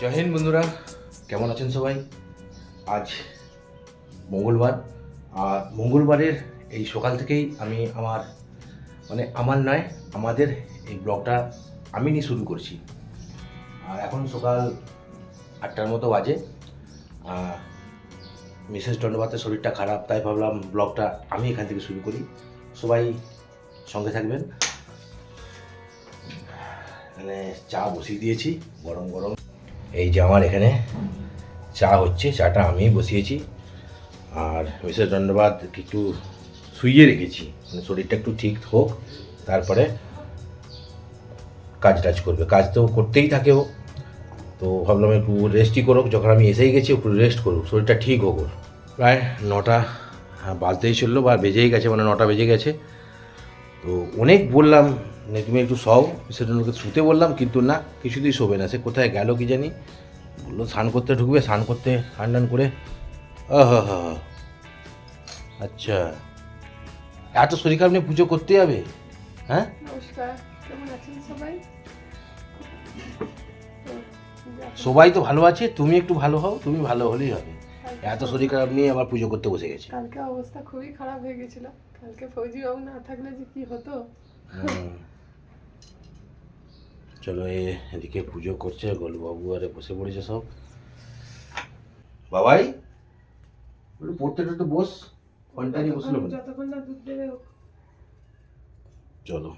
জয় হিন্দ বন্ধুরা, কেমন আছেন সবাই? আজ মঙ্গলবার, আর মঙ্গলবারের এই সকাল থেকেই আমি আমার মানে আমার নয়, আমাদের এই ব্লগটা আমি নিয়ে শুরু করছি। আর এখন সকাল আটটার মতো বাজে মিসেস দণ্ডবাতের শরীরটা খারাপ, তাই ভাবলাম ব্লগটা আমি এখান থেকে শুরু করি। সবাই সঙ্গে থাকবেন। মানে চা বসিয়ে দিয়েছি, গরম গরম এই যে আমার এখানে চা হচ্ছে, চাটা আমি বসিয়েছি। আর মিসেস দণ্ডবাদ একটু শুইয়ে রেখেছি মানে শরীরটা একটু ঠিক হোক, তারপরে কাজ টাজ করবে। কাজ তো করতেই থাকে ও। তো ভাবলাম একটু রেস্টই করুক, যখন আমি এসেই গেছি একটু রেস্ট করুক, শরীরটা ঠিক হোক ওর। প্রায় নটা বাজতেই চলল বা বেজেই গেছে মানে নটা বেজে গেছে। তো অনেক বললাম মানে তুমি একটু সও সেজন্যকে শুতে বললাম কিন্তু না কিছুতেই শোবে না। সে কোথায় গেল কি জানি? বলল স্নান করতে ঢুকবে স্নান করতে স্নান টান করে। আচ্ছা। এত শরীর খারাপ নিয়ে পুজো করতে হবে হ্যাঁ? সবাই? তো, ভালো আছে তুমি একটু ভালো হও তুমি ভালো হলেই হবে। এত শরীর খারাপ নিয়ে আবার পুজো করতে বসে গেছে। কালকে অবস্থা খুবই খারাপ হয়ে গেছিল। কালকে ফৌজি বাবু না থাকলে যে কি হতো। চলো এদিকে পুজো করছে গোলবাবু আরে বসে পড়েছে সব। বাবাই পড়তে একটু বস ফোনটা নিয়ে বসল চলো।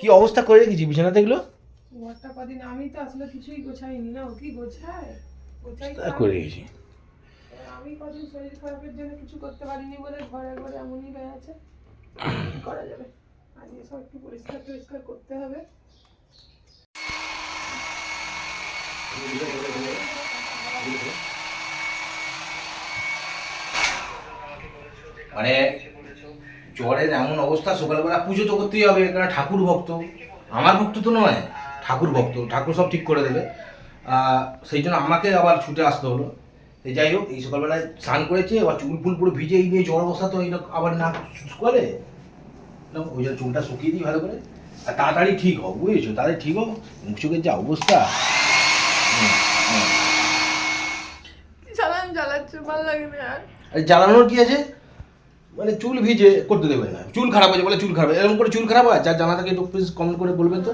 কি অবস্থা করে রেখেছি বিছানাতে এগুলো? কদিন আমি তো আসলে কিছুই গোছাইনি না ও কি গোছায়? গোছাই তো তা করে রেখেছি। আমি কদিন শরীর খারাপের জন্য কিছু করতে পারিনি বলে ঘরে ঘরে এমনই হয়ে আছে কি করা যাবে? আজকে সব একটু পরিষ্কার টরিষ্কার করতে হবে। মানে জ্বরের এমন অবস্থা, সকালবেলা পুজো তো করতেই হবে কারণ ঠাকুর ভক্ত। আমার ভক্ত তো নয়, ঠাকুর ভক্ত, ঠাকুর সব ঠিক করে দেবে। সেই জন্য আমাকে আবার ছুটে আসতে হলো। যাই হোক, এই সকালবেলায় স্নান করেছে আবার চুল ফুল পুরো ভিজে এই নিয়ে জ্বর অবস্থা তো এইরকম আবার না করে ওই জন্য চুলটা শুকিয়ে দিই ভালো করে। আর তাড়াতাড়ি ঠিক হোক বুঝেছ? তাড়াতাড়ি ঠিক হোক মুখ চোখের যা অবস্থা। ভালো লাগে না আর। জ্বালানোর কি আছে? মানে চুল ভিজে করতে দেবে না। চুল খারাপ হয়েছে বলে চুল খারাপ। এরকম করে চুল খারাপ হয়? যার জানা থাকে একটু প্লিজ কমেন্ট করে বলবেন তো।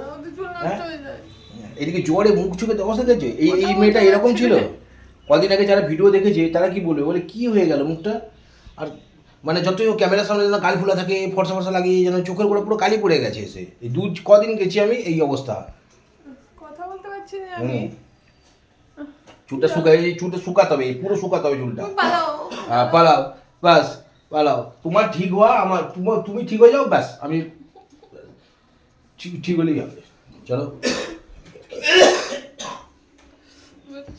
হ্যাঁ? হয়ে? এদিকে জ্বরে মুখ চোখে অবস্থা দেখছে? এই এই মেয়েটা এরকম ছিল। কদিন আগে যারা ভিডিও দেখেছে তারা কি বলবে? বলে কি হয়ে গেল মুখটা? আর মানে যতই ক্যামেরার সামনে যেন কাল ফুলা থাকে ফর্সা ফর্সা লাগিয়ে যেন চোখের উপরে পুরো কালি পড়ে গেছে এসে। এই দু কদিন গেছি আমি এই অবস্থা। কথা বলতে পারছি না আমি। চুলটা শুকাই চুলটা শুকাতে হবে পুরো শুকাতে হবে চুলটা। হ্যাঁ পালাও বাস পালাও। তোমার ঠিক হওয়া আমার তোমার তুমি ঠিক হয়ে যাও ব্যাস আমি ঠিক ঠিক হলেই হবে চলো।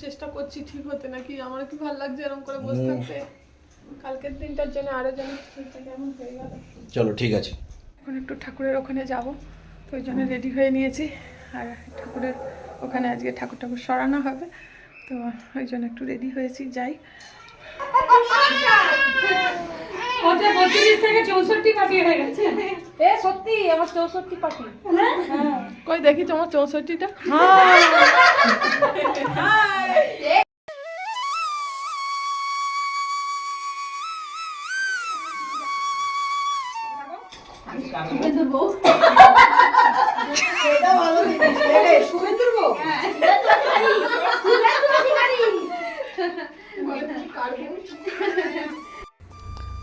চেষ্টা করছি ঠিক হতে নাকি আমার কি ভালো লাগছে এরকম করে বসে থাকতে। কালকের দিনটার জন্য আরও যেন কেমন হয়ে গেল। চলো ঠিক আছে। এখন একটু ঠাকুরের ওখানে যাব তো ওই জন্য রেডি হয়ে নিয়েছি। আর ঠাকুরের ওখানে আজকে ঠাকুর ঠাকুর সরানো হবে। তো ওই জন্য একটু রেডি হয়েছি যাই। ওটা বত্রিশ থেকে চৌষট্টি পাটি হয়ে গেছে। এ সত্যি আমার চৌষট্টি পাখি। কই দেখি তোমার চৌষট্টিটা?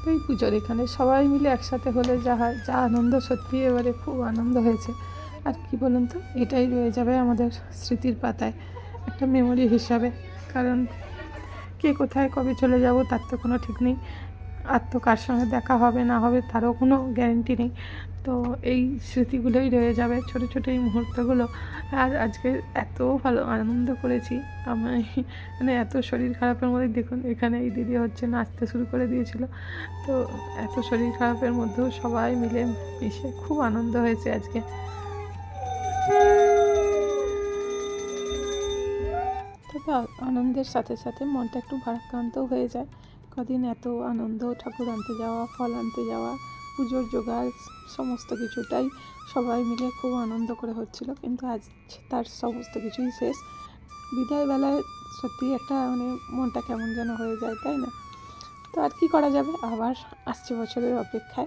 তো এই পুজোর এখানে সবাই মিলে একসাথে হলে যা হয়, যা আনন্দ, সত্যি এবারে খুব আনন্দ হয়েছে। আর কি বলুন তো, এটাই রয়ে যাবে আমাদের স্মৃতির পাতায় একটা মেমোরি হিসাবে। কারণ কে কোথায় কবে চলে যাব তার তো কোনো ঠিক নেই। আর তো কার সঙ্গে দেখা হবে, না হবে তারও কোনো গ্যারেন্টি নেই। তো এই স্মৃতিগুলোই রয়ে যাবে ছোট ছোট এই মুহূর্তগুলো। আর আজকে এত ভালো আনন্দ করেছি। আমি মানে এত শরীর খারাপের মধ্যে, দেখুন এখানে এই দিদি হচ্ছে নাচতে শুরু করে দিয়েছিল। তো এত শরীর খারাপের মধ্যেও সবাই মিলে মিশে খুব আনন্দ হয়েছে আজকে। তবে আনন্দের সাথে সাথে মনটা একটু ভারাক্রান্তও হয়ে যায়। কদিন এত আনন্দ, ঠাকুর আনতে যাওয়া, ফল আনতে যাওয়া, পুজোর জোগাড়, সমস্ত কিছুটাই সবাই মিলে খুব আনন্দ করে হচ্ছিল। কিন্তু আজ তার সমস্ত কিছুই শেষ। বিদায় বেলায় সত্যি একটা মানে মনটা কেমন যেন হয়ে যায়, তাই না? তো আর কি করা যাবে? আবার আসছে বছরের অপেক্ষায়।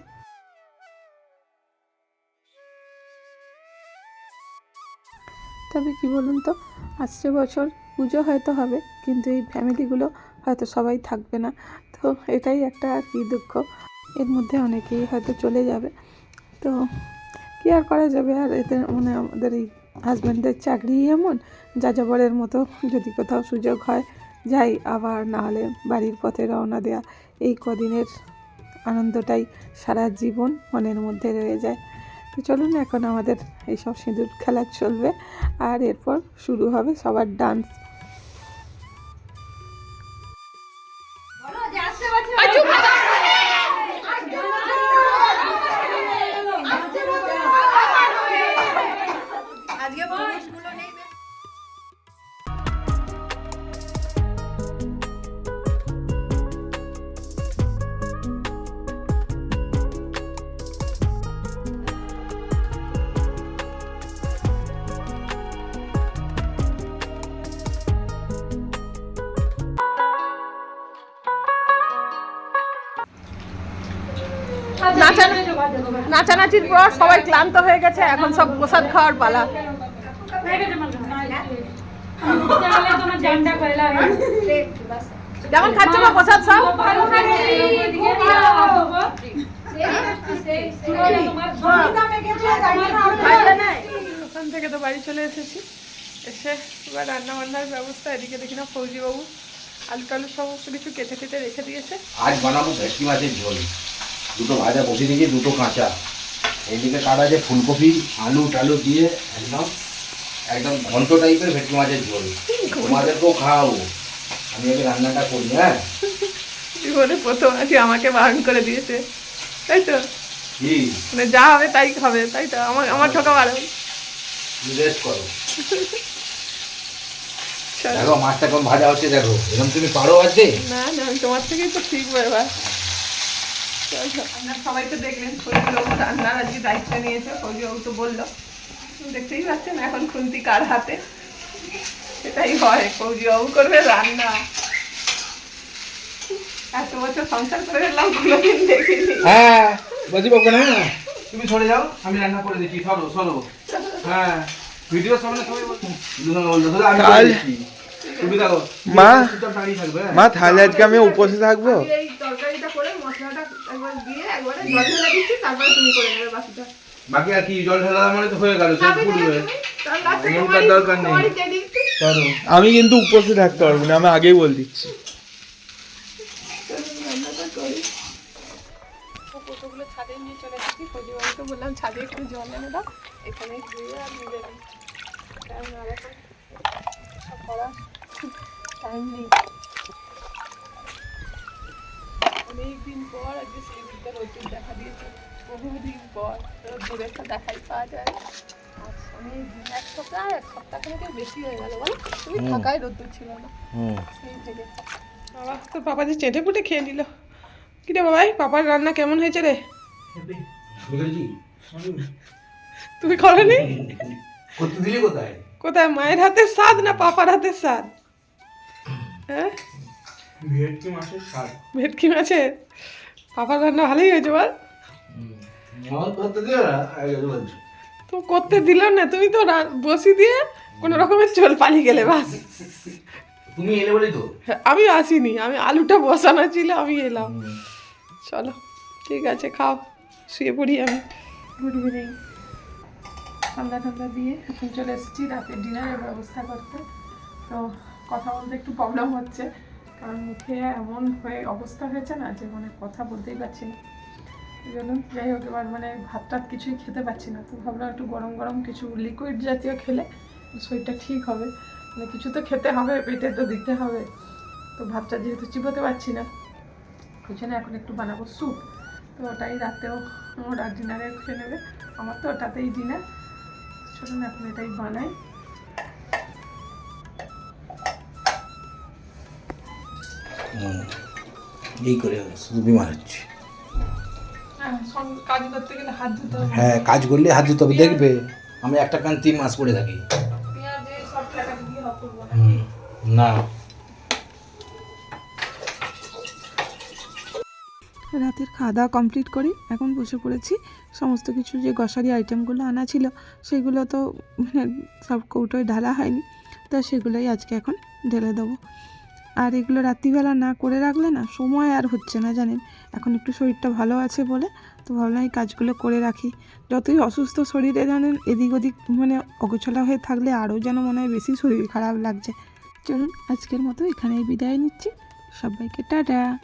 তবে কি বলুন তো, আসছে বছর পুজো হয়তো হবে, কিন্তু এই ফ্যামিলিগুলো হয়তো সবাই থাকবে না। তো এটাই একটা আর কি দুঃখ। এর মধ্যে অনেকেই হয়তো চলে যাবে। তো কী আর করা যাবে? আর এতে মানে আমাদের এই হাজব্যান্ডের চাকরি এমন যা যাবরের মতো যদি কোথাও সুযোগ হয়, যাই আবার না হলে বাড়ির পথে রওনা দেয়া। এই কদিনের আনন্দটাই সারা জীবন মনের মধ্যে রয়ে যায়। তো চলুন এখন আমাদের এইসব সিঁদুর খেলা চলবে। আর এরপর শুরু হবে সবার ডান্স নাচানাচির পর সবাই ক্লান্ত হয়ে গেছে এখন সব প্রসাদ খাওয়ার পালা। যেমন খাচ্ছ না প্রসাদ সব ওখান থেকে তো বাড়ি চলে এসেছি। এসে এবার রান্না বান্নার ব্যবস্থা এদিকে দেখি না ফৌজিবাবু আলু টালু সমস্ত কিছু কেটে কেটে রেখে দিয়েছে। আজ বানাবো ভেটকি মাছের ঝোল। দুটো ভাজা বসিয়ে দিয়েছি দুটো কাঁচা। এইদিকে কাটা আছে ফুলকপি আলু টালু দিয়ে একদম একদম ঘন্ট টাইপের ভেটকি মাছের ঝোল। তোমাদেরকেও খাওয়াবো। আমি আগে রান্নাটা করি হ্যাঁ? জীবনে প্রথম আজকে আমাকে বারণ করে দিয়েছে। তাই তো? মানে যা হবে তাই হবে তাই তো? আমার আমার ঠকা বারণ। রেস্ট করো। দেখো মাছটা কোন ভাজা হচ্ছে দেখো। এরকম তুমি পারো আছে না না আমি তোমার থেকেই তো এবার চলো, আপনারা সবাই তো দেখলেন ফৌজিবাবু রান্নার আজকে দায়িত্ব নিয়েছে ফৌজিবাবু তো বলল। দেখতেই পাচ্ছেন এখন খুন্তি কার হাতে? সেটাই হয় ফৌজিবাবু করবে রান্না। এত বছর সংসার করে এলাম কোনোদিন দেখিনি। হ্যাঁ বলছি বাবু না তুমি সরে যাও আমি রান্না করে দিচ্ছি সরো সরো। হ্যাঁ ভিডিও সামনে সবাই বলছো আমি দেখো মা হ্যাঁ? মা তাহলে আজকে আমি উপসে থাকব? তরকারিটা করে মশলাটা একবার দিয়ে একবারে জল ঢেলে দিচ্ছি তারপরে তুমি করে নেবে বাকিটা। বাকি আর কি জল ঢালা মানে তো হয়ে গেল সব তোমারই- দরকার নেই। চলো আমি কিন্তু উপসে থাকতে পারব না আমি আগেই বল দিচ্ছি। কতগুলো ছাদে নিয়ে চলে এসেছি। ফৌজিবাবুকে বললাম ছাদে একটু জল এনে দাও এখানে ধুয়ে আর টাইম নেই। রোদ্দুর দেখা দিয়েছে। বহুদিন পর রোদ্দুর একটা দেখাই পাওয়া যায়। আজ অনেক দিন এক সপ্তাহ এক সপ্তাহ বেশি হয়ে গেল বলো। তুমি থাকায় রোদ্দুর ছিল না। সেই থেকে বাবা তো পাপা যে চেটে পুটে খেয়ে নিল। বাবাই পাপার রান্না কেমন হয়েছে রে? তুমি করনি? কোথায়? কোথায় মায়ের হাতের স্বাদ না পাপার হাতের স্বাদ? হ্যাঁ? ভেটকি মাছের স্বাদ। ভেটকি মাছের? পাপার রান্না ভালোই হয়েছে বল। তো করতে দিল না তুমি তো বসি দিয়ে কোনো রকমের চল পালিয়ে গেলে বাস। তুমি এলে বলি তো। হ্যাঁ, আমি আসিনি আমি আলুটা বসানো ছিল আমি এলাম। চলো ঠিক আছে খাও শুয়ে পড়ি আমি। গুড ইভিনিং ঠান্ডা ঠান্ডা দিয়ে এখন চলে এসেছি রাতের ডিনারের ব্যবস্থা করতে। তো কথা বলতে একটু প্রবলেম হচ্ছে। কারণ মুখে এমন হয়ে অবস্থা হয়েছে না যে মানে কথা বলতেই পারছি না। এই জন্য যাই হোক, এবার মানে ভাত টাত কিছুই খেতে পারছি না। তো ভাবলাম একটু গরম গরম কিছু লিকুইড জাতীয় খেলে শরীরটা ঠিক হবে। মানে কিছু তো খেতে হবে, পেটে তো দিতে হবে। তো ভাতটা যেহেতু চিবোতে পারছি না, ওই জন্য এখন একটু বানাবো স্যুপ তো ওটাই রাতেও ওরা ডিনারে খেয়ে নেবে। আমার তো ওটাতেই ডিনার চলুন, এখন এটাই বানাই। এই করে শুধু বিমান হচ্ছে। হ্যাঁ কাজ করতে গেলে হাত ধুতে হবে। হ্যাঁ করলে হাত দিতে দেখবে আমি একটা কান তিন মাস পরে থাকি। না। রাতের খাওয়া দাওয়া কমপ্লিট করি এখন বসে পড়েছি। সমস্ত কিছু যে গ্রসারি আইটেমগুলো আনা ছিল সেগুলো তো মানে সব কৌটোয় ঢালা হয়নি। তো সেগুলোই আজকে এখন ঢেলে দেবো। আর এগুলো রাত্রিবেলা না করে রাখলে না সময় আর হচ্ছে না, জানেন? এখন একটু শরীরটা ভালো আছে বলে তো ভাবলাম এই কাজগুলো করে রাখি। যতই অসুস্থ শরীরে জানেন, এদিক ওদিক মানে অগোছলা হয়ে থাকলে আরও যেন মনে হয় বেশি শরীর খারাপ লাগছে। চলুন আজকের মতো এখানেই বিদায় নিচ্ছি। সবাইকে টাটা!